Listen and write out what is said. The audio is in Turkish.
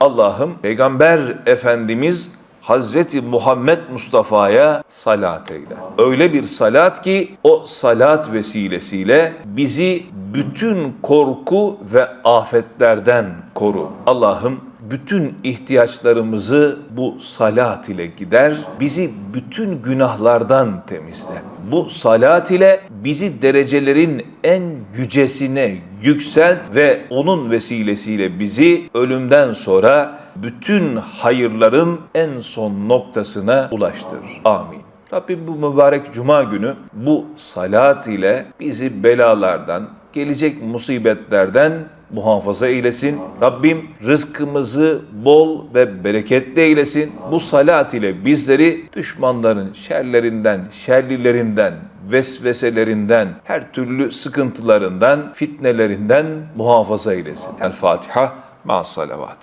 Allah'ım Peygamber Efendimiz Hazreti Muhammed Mustafa'ya salat eyle. Öyle bir salat ki o salat vesilesiyle bizi bütün korku ve afetlerden koru. Allah'ım bütün ihtiyaçlarımızı bu salat ile gider, bizi bütün günahlardan temizle. Bu salat ile bizi derecelerin en yücesine yükselt ve onun vesilesiyle bizi ölümden sonra bütün hayırların en son noktasına ulaştırır. Amin. Rabbim bu mübarek cuma günü bu salat ile bizi belalardan, gelecek musibetlerden muhafaza eylesin. Rabbim rızkımızı bol ve bereketli eylesin. Bu salat ile bizleri düşmanların şerlerinden, şerlilerinden, vesveselerinden, her türlü sıkıntılarından, fitnelerinden muhafaza eylesin. El Fatiha ma'as salavat.